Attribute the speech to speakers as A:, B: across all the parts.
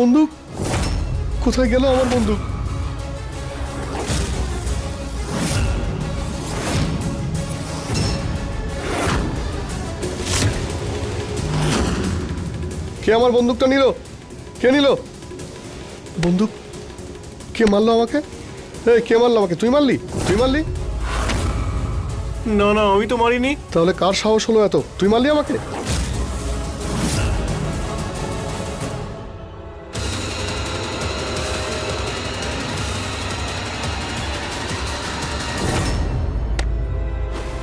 A: বন্দুক? কোথায় গেল আমার বন্দুক? কে আমার বন্দুকটা নিল? কে নিল? বন্দুক? কে মারলো আমাকে? এই কে মারলো আমাকে? তুই মারলি? তুই মারলি?
B: না না আমি তো মারিনি।
A: তাহলে কার সাহস হলো এত? তুই মারলি আমাকে?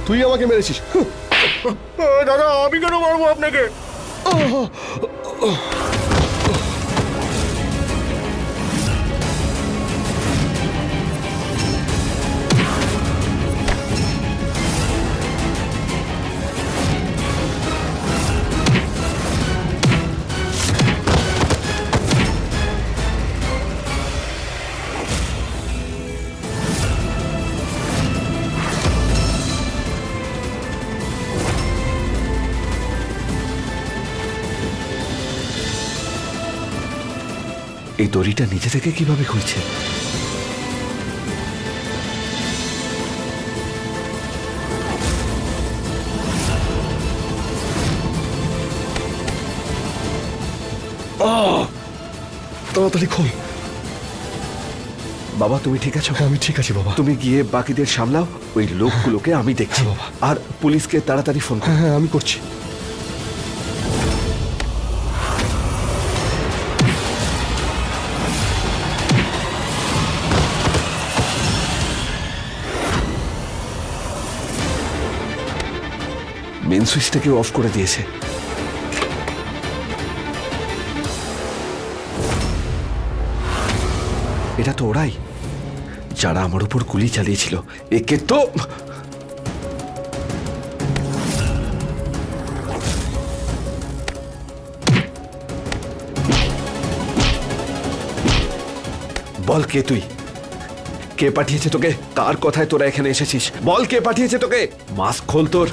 A: তুই আমাকে মেরেছিস।
B: দাদা আমি কেন মারবো আপনাকে?
C: এই দড়িটা নিজে থেকে কীভাবে খুলছে
A: তাড়াতাড়ি খোল।
C: বাবা তুমি ঠিক আছো?
A: হ্যাঁ আমি ঠিক আছি বাবা।
C: তুমি গিয়ে বাকিদের সামলাও ওই লোকগুলোকে আমি দেখছি।
A: হ্যাঁ, বাবা।
C: আর পুলিশকে তাড়াতাড়ি ফোন করো।
A: হ্যাঁ হ্যাঁ আমি করছি।
C: মেন সুইচটাকে অফ করে দিয়েছে। এটা তো ওরাই। যারা আমার উপর গুলি চালিয়েছিল, একে তো বল কে তুই? কে পাঠিয়েছে তোকে? কার কথায় তোরা এখানে এসেছিস? বল কে পাঠিয়েছে তোকে? মাস্ক খোল তোর।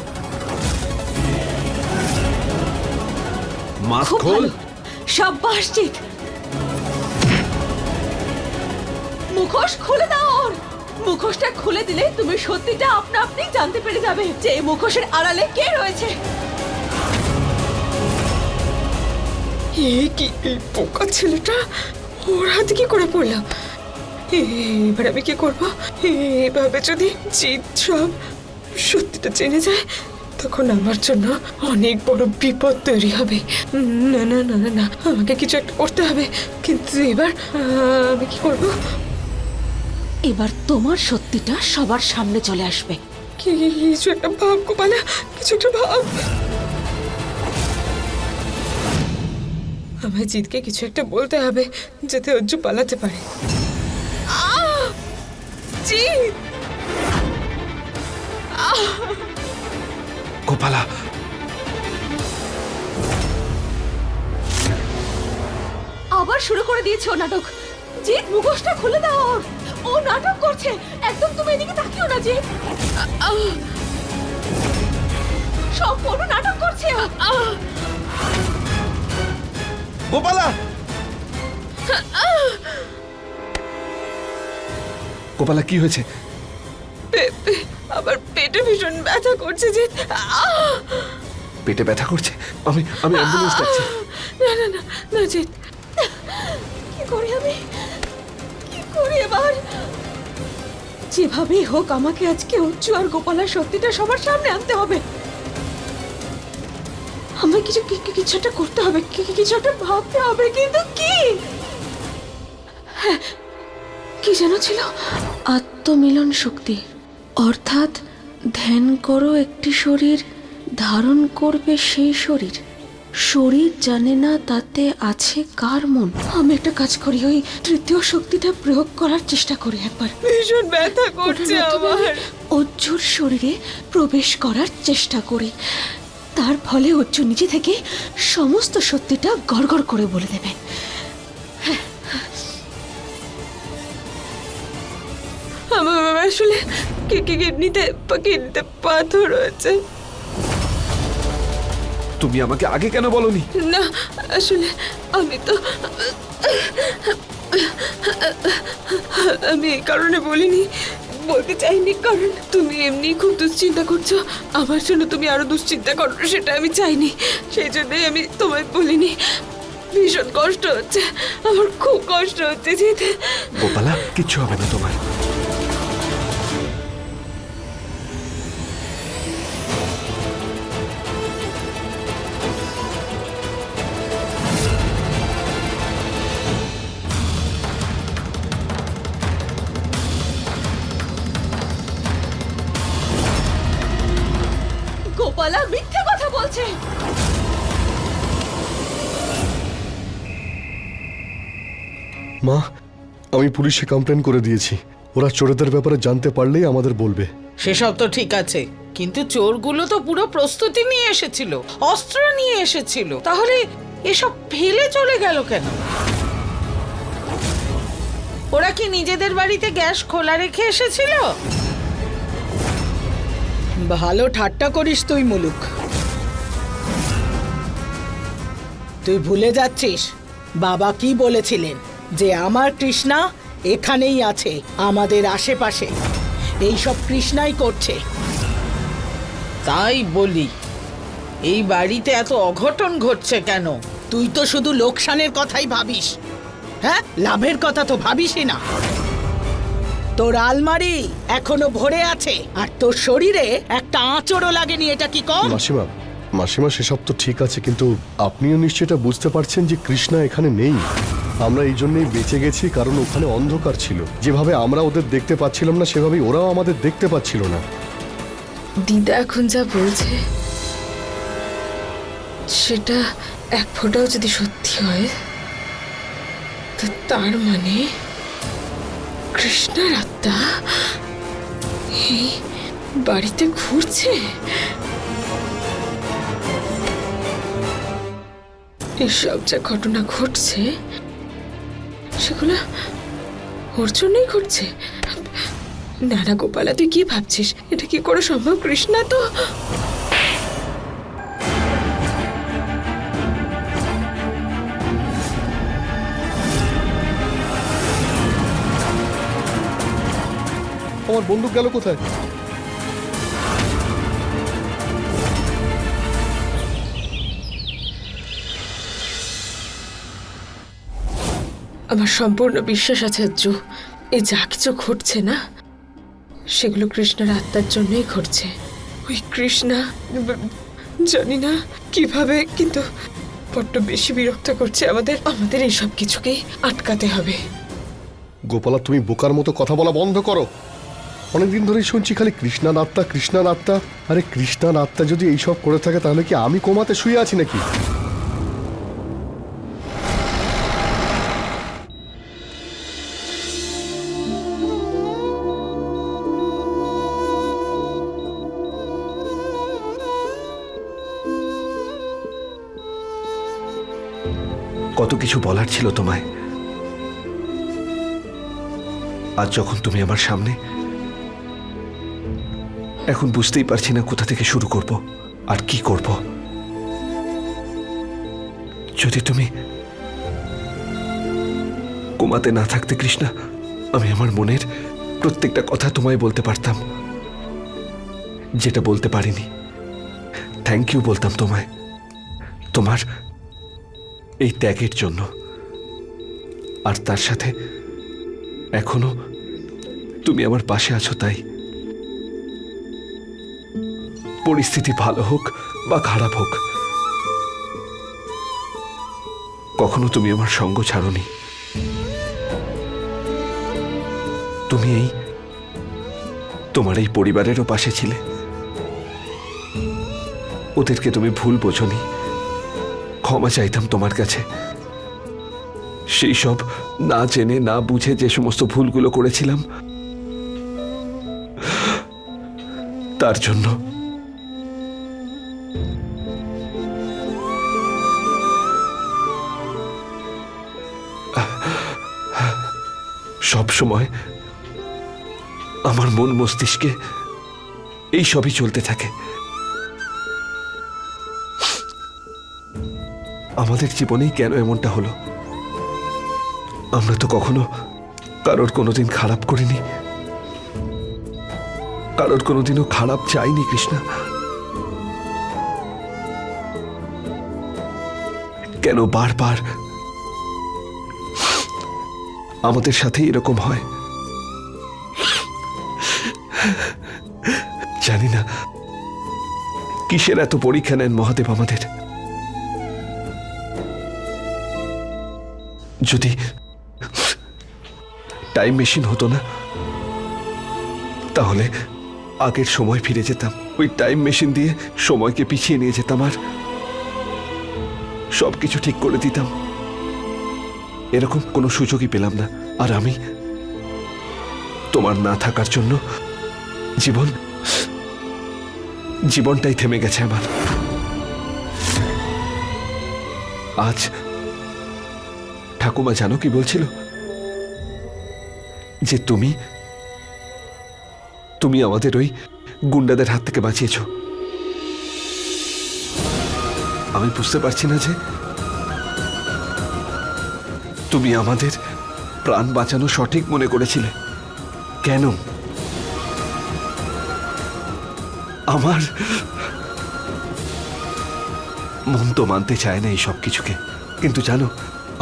C: মাস্ক
D: খুব
C: খোল।
D: ভালো। সাব্বাস জিৎ মুখোশ খুলে দাও ওর। মুখোশটা খুলে দিলে তুমি সত্যিটা আপনা আপনি জানতে পেরে যাবে যে এই মুখোশের আড়ালে কে রয়েছে।
E: এ কি এই পোকা ছেলেটা? ওর হাতে কি করে পড়লাম? এবার আমি কি করব? এভাবে যদি জিৎ সব সত্যিটা জেনে যায় তখন আমার জন্য অনেক বড় বিপদ তৈরি হবে? না না না না না আমাকে কিছু একটা করতে হবে। কিন্তু এবার আমি কি করব?
D: এবার তোমার সত্যিটা সবার সামনে চলে আসবে।
E: কি কিছু একটা ভাব গোপালা কিছু একটা ভাব। আমায় জিতকে কিছু একটা বলতে হবে যাতে অজ্জু পালাতে পারে। আহ! জিৎ!
C: গোপালা
D: আবার শুরু করে দিয়েছে ও নাটক। জিৎ মুখোশটা খুলে দাও। ওর ও নাটক করছে। একদম তুমি এদিকে তাকিও না জিৎ! সম্পূর্ণ নাটক করছে। ও।
C: গোপালা! গোপালা কি হয়েছে?
E: আমার পেটে ভীষণ ব্যথা করছে আহ!
C: পেটে ব্যথা করছে? আমি আমি অ্যাম্বুলেন্স ডাকছি।
E: না না না না জিৎ।
D: কি করি আমি? কি করি এবার? যেভাবেই হোক আমাকে আজকে উচ্চ আর গোপালার সত্যিটা সবার সামনে আনতে হবে। আমায় কিছু কি- কি- কিছু একটা করতে হবে। কি- কি- কিছু একটা ভাবতে হবে কিন্তু কি? হ্যাঁ, কি যেন ছিল? আত্মমিলন শক্তি অর্থাৎ ধ্যান করো একটি শরীর ধারণ করবে সেই শরীর। শরীর জানে না তাতে আছে কার মন। আমি একটা কাজ করি ওই তৃতীয় শক্তিটা প্রয়োগ করার চেষ্টা করি একবার।
E: ভীষণ ব্যথা করছে আমার।
D: অজ্জুর শরীরে প্রবেশ করার চেষ্টা করি। তার ফলে অজ্জু নিজে থেকে সমস্ত সত্যিটা গড়গড় করে বলে দেবে।
E: আমার আসলে কিডনিতে কিডনিতে পাথর হয়েছে।
C: তুমি আমাকে আগে কেন বলনি?
E: না আসলে আমি তো আমি এই কারণে বলিনি বলতে চাইনি কারণ তুমি এমনি খুব দুশ্চিন্তা করছ। আমার জন্য তুমি আরও দুশ্চিন্তা করো সেটা আমি চাইনি। সেই জন্যই আমি তোমায় বলিনি। ভীষণ কষ্ট হচ্ছে আমার খুব কষ্ট হচ্ছে যেতে।
C: গোপালা কিচ্ছু হবে না তোমার।
A: মা, আমি পুলিশে কমপ্লেন করে দিয়েছি। ওরা চোরেদের ব্যাপারে জানতে পারলেই আমাদের বলবে।
F: সেসব তো ঠিক আছে, কিন্তু চোরগুলো তো পুরো প্রস্তুতি নিয়ে এসেছিল, অস্ত্র নিয়ে এসেছিল। তাহলে এসব ফেলে চলে গেল কেন? ওরা কি নিজেদের বাড়িতে গ্যাস খোলা রেখে এসেছিল?
G: ভালো ঠাট্টা করিস তুই, মুলুক। তুই ভুলে যাচ্ছিস, বাবা কি বলেছিলেন? যে আমার কৃষ্ণা এখানেই আছে আমাদের আশেপাশে। এইসব কৃষ্ণাই করছে।
F: তাই বলি এই বাড়িতে এত অঘটন ঘটছে কেন?
G: তুই তো শুধু লোকসানের কথাই ভাবিস। হ্যাঁ লাভের কথা তো ভাবিসই না। তোর আলমারি এখনও ভরে আছে আর তোর শরীরে একটা আঁচড়ও লাগেনি এটা কি কম
A: মাসিমা মাসিমা সেসব তো ঠিক আছে কিন্তু আপনিও নিশ্চয়ই এটা বুঝতে পারছেন যে কৃষ্ণা এখানে নেই। আমরা এই জন্যই বেঁচে গেছি কারণ ওখানে অন্ধকার ছিল। যেভাবে আমরা ওদের দেখতে পাচ্ছিলাম না, সেভাবেই ওরাও আমাদের দেখতে পাচ্ছিল না।
E: দিদা এখন যা বলছে, সেটা এক ফোঁটাও যদি সত্যি হয়, তো তার মানে কৃষ্ণার আত্মা বাড়িতে ঘুরছে? এসব যা ঘটনা ঘটছে সেগুলো ওর জন্যই ঘটছে। না না, গোপালা, তুই কি ভাবছিস? এটা কি করে সম্ভব? কৃষ্ণা তো
A: আমার বন্দুক গেল কোথায়?
E: আমার সম্পূর্ণ বিশ্বাস আছে অজ্জু এই যা কিছু ঘটছে না, সেগুলো কৃষ্ণার আত্মার জন্যই ঘটছে। ওই কৃষ্ণা, জানি না কীভাবে, কিন্তু বড্ড বেশি বিরক্ত করছে আমাদের। আমাদের এই সব কিছুকেই আটকাতে হবে।
A: গোপালা, তুমি বোকার মতো কথা বলা বন্ধ করো। অনেকদিন ধরেই শুনছি খালি কৃষ্ণার আত্মা কৃষ্ণার আত্মা। আরে কৃষ্ণার আত্মা যদি এইসব করে থাকে, তাহলে কি আমি কোমাতে শুয়ে আছি নাকি?
C: কত কিছু বলার ছিল তোমায়। আজ যখন তুমি আমার সামনে, এখন বুঝতেই পারছি না কোথা থেকে শুরু করব আর কি করব। যদি তুমি কোমাতে না থাকতে কৃষ্ণা, আমি আমার মনের প্রত্যেকটা কথা তোমায় বলতে পারতাম। যেটা বলতে পারিনি। থ্যাংক ইউ বলতাম তোমায়। তোমার এই ত্যাগের জন্য। আর তার সাথে এখনও তুমি আমার পাশে আছো তাই। পরিস্থিতি ভালো হোক বা খারাপ হোক, কখনো তুমি আমার সঙ্গ ছাড়নি। তুমি এই তোমার এই পরিবারেরও পাশে ছিলে। ওদেরকে তুমি ভুল বোঝনি। ক্ষমা চাইতাম তোমার কাছে। সেই সব না জেনে, না বুঝে যে সমস্ত ভুলগুলো করেছিলাম, তার জন্য সব সময় আমার মন মস্তিষ্কে এই সবই চলতে থাকে। আমাদের জীবনেই কেন এমনটা হলো? আমরা তো কখনো কারোর কোনোদিন খারাপ করিনি। কারোর কোনোদিনও খারাপ চাইনি, কৃষ্ণা। কেন বারবার আমাদের সাথে এরকম হয়? জানি না। কিসের এত পরীক্ষা নেন মহাদেব আমাদের? যদি টাইম মেশিন হতো না, তাহলে আগের সময় ফিরে যেতাম। ওই টাইম মেশিন দিয়ে সময়কে পিছিয়ে নিয়ে যেতাম আর সব কিছু ঠিক করে দিতাম। এরকম কোনো সুযোগই পেলাম না। আর আমি তোমার না থাকার জন্য জীবন, জীবনটাই থেমে গেছে আমার। আজ ঠাকুমা জানো কি বলছিল? যে তুমি তুমি আমাদের ওই গুন্ডাদের হাত থেকে বাঁচিয়েছ। আমি বুঝতে পারছি না যে তুমি আমাদের প্রাণ বাঁচানো সঠিক মনে করেছিলে। কেন? আমার মন তো মানতে চায় না এই সব কিছুকে। কিন্তু জানো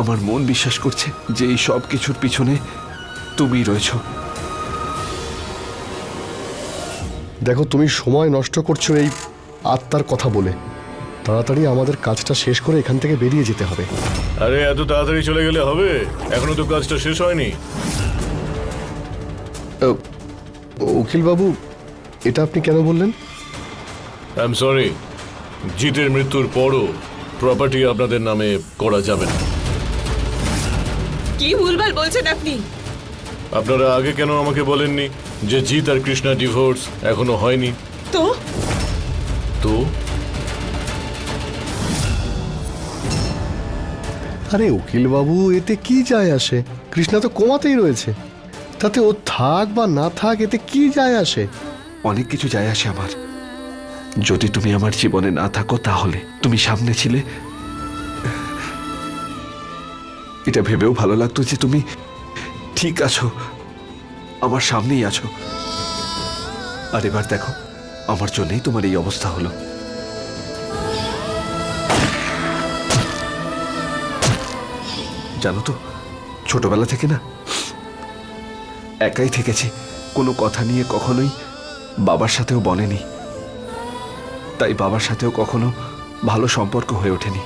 C: আমার মন বিশ্বাস করছে যে এই সব কিছুর পিছনে তুমি রয়েছ।
A: দেখো তুমি সময় নষ্ট করছ এই আত্মার কথা বলে। তাড়াতাড়ি আমাদের কাজটা শেষ করে এখান থেকে বেরিয়ে যেতে হবে।
B: আরে এত তাড়াতাড়ি চলে গেলে হবে? এখনও তো কাজটা শেষ হয়নি।
A: উকিলবাবু এটা আপনি কেন বললেন?
B: আই এম সরি জিতের মৃত্যুর পরও প্রপার্টি আপনাদের নামে করা যাবে না।
E: কি ভুলভাল বলছেন আপনি?
B: আপনারা আগে কেন আমাকে বলেননি যে জিত আর কৃষ্ণা ডিভোর্স এখনও হয়নি?
E: তো?
B: তো?
A: আরে উকিলবাবু এতে কি যায় আসে? কৃষ্ণা তো কোমাতেই রয়েছে। তাতে ও থাক বা না থাক এতে কি যায় আসে?
C: অনেক কিছু যায় আসে আমার। যদি তুমি আমার জীবনে না থাকো তাহলে তুমি সামনে ছিলে এটা ভেবেও ভালো লাগতো যে তুমি ঠিক আছো, আমার সামনেই আছো। আর এবার দেখো, আমার জন্যই তোমার এই অবস্থা হলো। জানো তো, ছোটবেলা থেকে না, একাই থেকেছি। কোনো কথা নিয়ে কখনোই বাবার সাথেও বনেনি তাই বাবার সাথেও কখনো ভালো সম্পর্ক হয়ে ওঠেনি।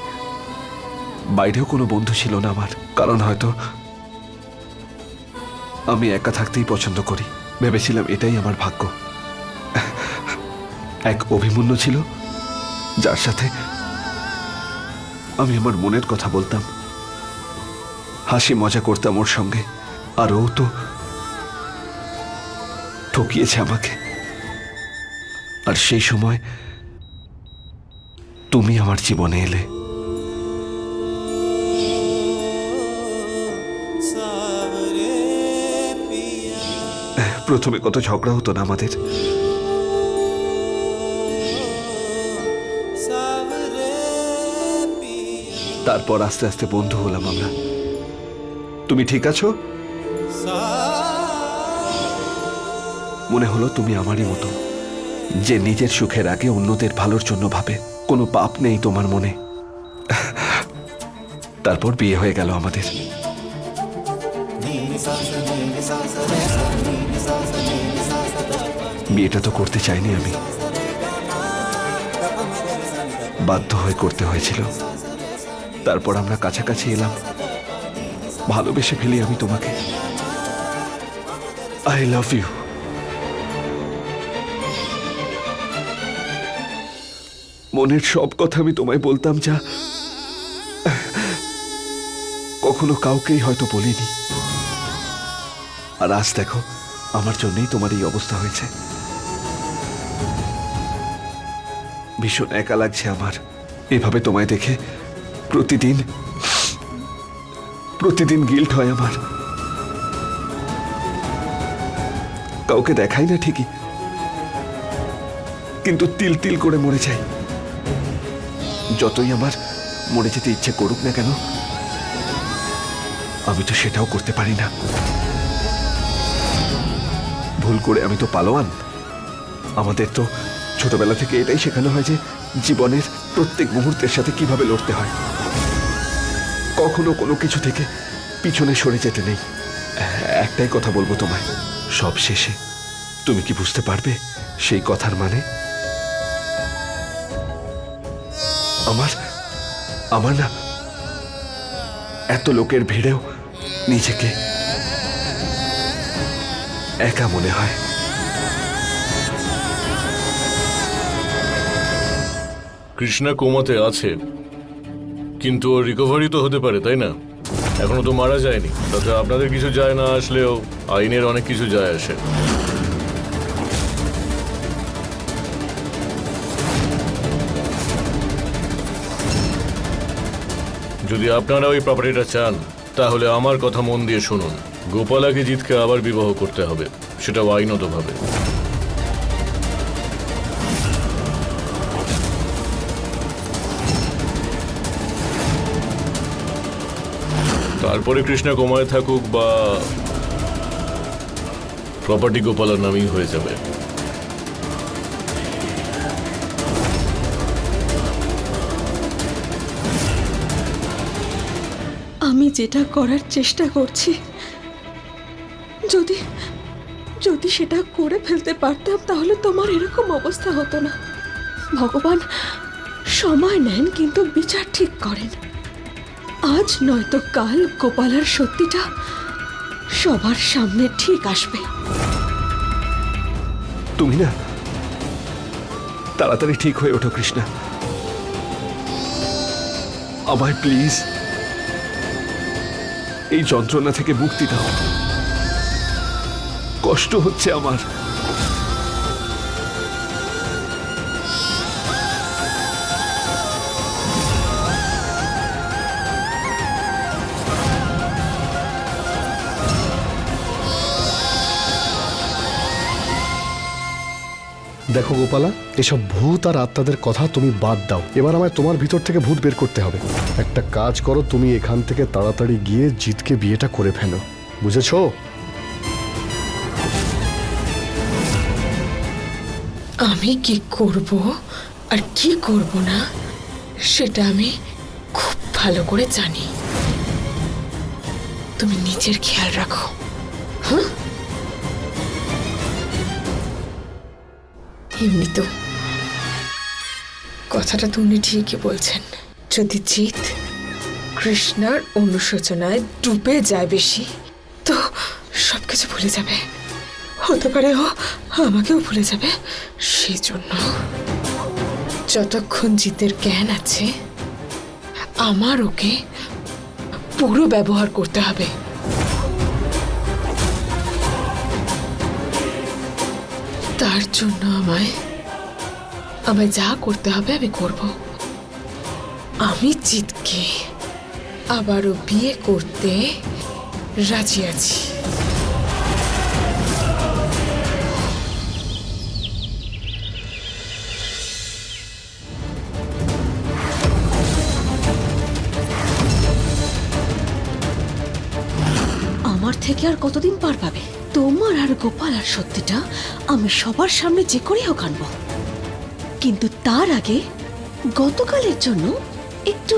C: বাইরেও কোনো বন্ধু ছিল না আমার। কারণ হয়তো আমি একা থাকতেই পছন্দ করি। ভেবেছিলাম এটাই আমার ভাগ্য। এক অভিমন্যু ছিল, যার সাথে আমি আমার মনের কথা বলতাম। হাসি মজা করতাম ওর সঙ্গে। আর ও তো ঠকিয়েছে আমাকে। আর সেই সময় তুমি আমার জীবনে এলে। প্রথমে কত ঝগড়া হতো না আমাদের। তারপর আস্তে আস্তে বন্ধু হলাম আমরা। তুমি ঠিক আছো? মনে হলো তুমি আমারই মতো, যে নিজের সুখের আগে অন্যদের ভালোর জন্য ভাবে। কোনো পাপ নেই তোমার মনে। তারপর বিয়ে হয়ে গেল আমাদের। বিয়েটা তো করতে চাইনি আমি। বাধ্য হয়ে করতে হয়েছিল। তারপর আমরা কাছাকাছি এলাম। ভালোবেসে ফেলি আমি তোমাকে। আই লাভ ইউ মনের সব কথা আমি তোমায় বলতাম যা কখনো কাউকেই হয়তো বলিনি। আর আজ দেখো, আমার জন্যই তোমার এই অবস্থা হয়েছে। ভীষণ একা লাগছে আমার। এভাবে তোমায় দেখে প্রতিদিন প্রতিদিন গিল্ট হয় আমার। কাউকে দেখাই না ঠিকই, কিন্তু তিল তিল করে মরে যাই। যতই আমার মরে যেতে ইচ্ছে করুক না কেন, আমি তো সেটাও করতে পারি না। ভুল করে আমি তো পালোয়ান। আমাদের তো ছোটবেলা থেকে এটাই শেখানো হয় যে জীবনের প্রত্যেক মুহূর্তের সাথে কীভাবে লড়তে হয়। কখনো কোনো কিছু থেকে পিছনে সরে যেতে নেই। একটাই কথা বলব তোমায়, সব শেষে। তুমি কি বুঝতে পারবে সেই কথার মানে? আমার আমার না এত লোকের ভিড়েও নিজেকে একা মনে হয়।
B: কৃষ্ণা কোমাতে আছে। কিন্তু রিকভারি তো হতে পারে, তাই না? এখনও তো মারা যায়নি। তাতে আপনাদের কিছু যায় না আসলেও আইনের অনেক কিছু যায় আসে। যদি আপনারা ওই প্রপার্টিটা চান, তাহলে আমার কথা মন দিয়ে শুনুন। গোপালাকে জিতকে আবার বিবাহ করতে হবে। সেটাও আইনতভাবে। তারপরে কৃষ্ণা কোমায় থাকুক বা প্রপার্টি গোপালার নামেই হয়ে যাবে।
D: আমি যেটা করার চেষ্টা করছি, যদি যদি সেটা করে ফেলতে পারতাম, তাহলে তোমার এরকম অবস্থা হতো না। ভগবান সময় নেন, কিন্তু বিচার ঠিক করেন। আজ নয়তো কাল গোপালার সত্যিটা সবার সামনে ঠিক আসবে।
C: তুমি না? তাড়াতাড়ি ঠিক হয়ে ওঠো, কৃষ্ণা। আমায় প্লিজ এই যন্ত্রণা থেকে মুক্তি দাও। কষ্ট হচ্ছে আমার।
A: দেখো গোপালা, এসব ভূত আর আত্মাদের কথা তুমি বাদ দাও। এবার আমায় তোমার ভিতর থেকে ভূত বের করতে হবে। একটা কাজ করো, তুমি এখান থেকে তাড়াতাড়ি গিয়ে জিতকে বিয়েটা করে ফেলো। বুঝেছ?
E: আমি কি করব আর কি করব না, সেটা আমি খুব ভালো করে জানি। তুমি নিজের খেয়াল রাখো হ্যাঁ এমনি তো কথাটা তো উনি ঠিকই বলছেন। যদি জিত কৃষ্ণার অনুশোচনায় ডুবে যায় বেশি, তো সবকিছু ভুলে যাবে। হতে পারে ও আমাকেও ভুলে যাবে সেই জন্য যতক্ষণ জিতের জ্ঞান আছে, আমার ওকে পুরো ব্যবহার করতে হবে। তার জন্য আমায় আমায় যা করতে হবে আমি করব। আমি জিতকে আবারও বিয়ে করতে রাজি আছি।
D: থেকে আর কতদিন পার পাবে? তোমার আর গোপাল আর সত্যিটা আমি সবার সামনে যে করেই হোক আনব। কিন্তু তার আগে গতকালের জন্য একটু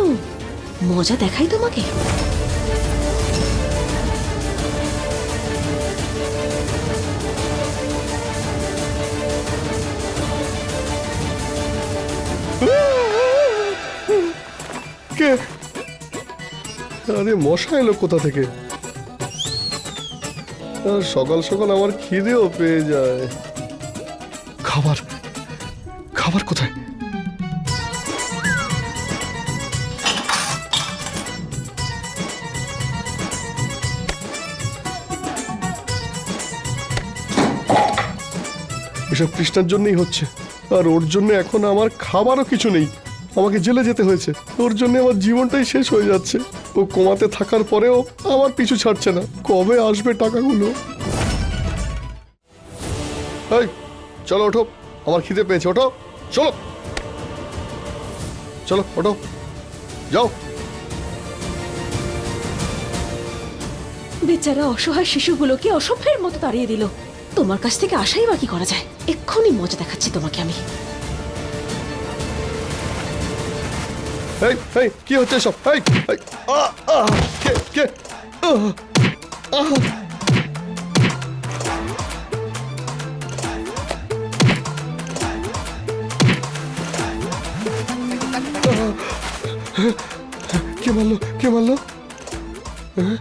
D: মজা দেখাই তোমাকে।
A: আরে মশা এলো কোথা থেকে? সকাল সকাল আমার খিদেও পেয়ে যায়। খাবার? খাবার কোথায়? এসব কৃষ্ণার জন্যই হচ্ছে। আর ওর জন্য এখন আমার খাবারও কিছু নেই। আমাকে জেলে যেতে হয়েছে। ওর জন্য আমার জীবনটাই শেষ হয়ে যাচ্ছে। ও কমাতে থাকার পরেও আমার পিছু ছাড়ছে না। কবে আসবে টাকাগুলো? এই, চলো ওঠো। আমার খিদে পেয়েছে, ওঠো। চলো। চলো, ওঠো। যাও।
D: বেচারা অসহায় শিশুগুলোকে অসভ্যের মতো তাড়িয়ে দিল। তোমার কাছ থেকে আশাই বা কি করা যায়? এক্ষুনি মজা দেখাচ্ছি তোমাকে আমি।
A: এই এই কি হচ্ছে সব এই এই, কে কে। কে মারলো? কে মারলো? হ্যাঁ?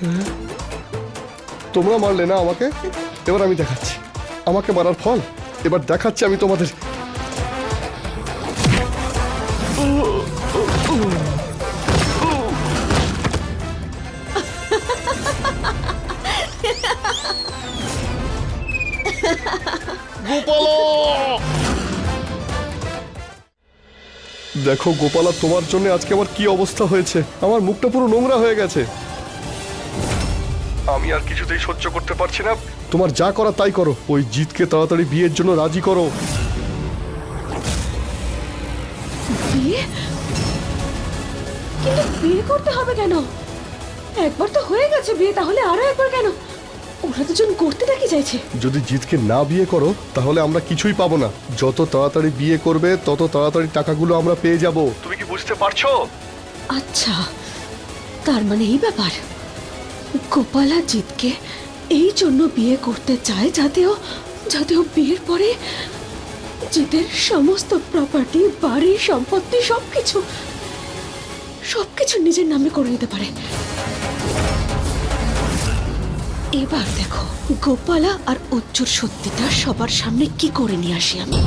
A: হ্যাঁ? তোমরা মারলে না আমাকে? এবার আমি দেখাচ্ছি। আমাকে মারার ফল? এবার দেখাচ্ছি আমি তোমাদের গোপালা! দেখো গোপালা তোমার জন্য আজকে আমার কি অবস্থা হয়েছে? আমার মুখটা পুরো নোংরা হয়ে গেছে। আমি আর কিছুতেই সহ্য করতে পারছি না। তোমার যা করা তাই করো। ওই জিতকে তাড়াতাড়ি বিয়ের জন্য রাজি করো।
D: বিয়ে? কিন্তু বিয়ে করতে হবে কেন? একবার তো হয়ে গেছে বিয়ে তাহলে আরও একবার কেন? ওরা দুজন করতে নাকি চাইছে?
A: যদি জিতকে না বিয়ে করো তাহলে আমরা কিছুই পাবো না। যত তাড়াতাড়ি বিয়ে করবে তত তাড়াতাড়ি টাকাগুলো আমরা পেয়ে যাব। তুমি কি বুঝতে পারছ?
D: আচ্ছা তার মানে এই ব্যাপার। গোপালা জিতকে এই জন্য বিয়ে করতে চায় যাতেও যাতেও বিয়ের পরে জিতের সমস্ত প্রপার্টি বাড়ি সম্পত্তি সবকিছু সবকিছু নিজের নামে করে নিতে পারে। এবার দেখো গোপালা আর উজ্জুর সত্যিটা সবার সামনে কি করে নিয়ে আসি আমি?